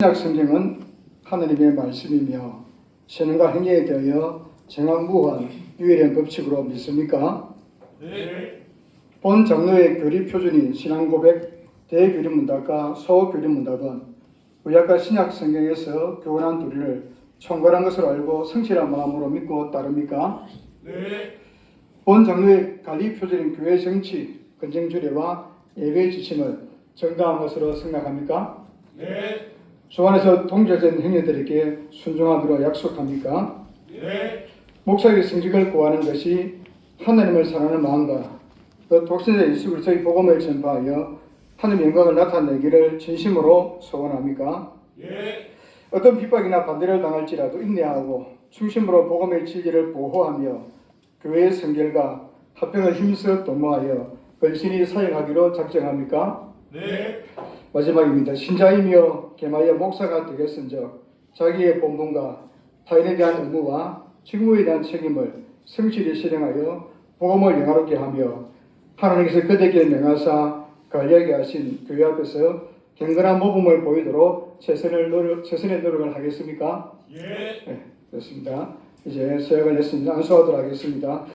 신약 성경은 하나님의 말씀이며 신앙과 행위에 대하여 정확무한 유일한 법칙으로 믿습니까? 네. 본 장로의 교리 표준인 신앙 고백 대교리 문답과 소교리 문답은 구약과 신약 성경에서 교훈한 도리를 총괄한 것으로 알고 성실한 마음으로 믿고 따릅니까? 네. 본 장로의 관리 표준인 교회 정치, 건정 주례와 예배 지침을 정당한 것으로 생각합니까? 네. 주 안에서 동조된 행위들에게 순종하기로 약속합니까? 네. 목사의 성직을 구하는 것이 하나님을 사랑하는 마음과 또 독신자 예수 그리스도의 복음을 전파하여 하나님 영광을 나타내기를 진심으로 소원합니까? 예. 어떤 핍박이나 반대를 당할지라도 인내하고 중심으로 복음의 진리를 보호하며 교회의 성결과 합병을 힘써 도모하여 건신히 사역하기로 작정합니까? 네. 마지막입니다. 신자이며 개마여 목사가 되겠은적 자기의 본분과 타인에 대한 의무와 직무에 대한 책임을 성실히 실행하여 복음을 영화롭게 하며 하나님께서 그대에게 명하사 관리하게 하신 교회 앞에서 경건한 모범을 보이도록 최선을 노력, 최선의 노력을 하겠습니까? 예. 네, 그렇습니다. 이제 서약을 냈습니다. 안수하도록 하겠습니다.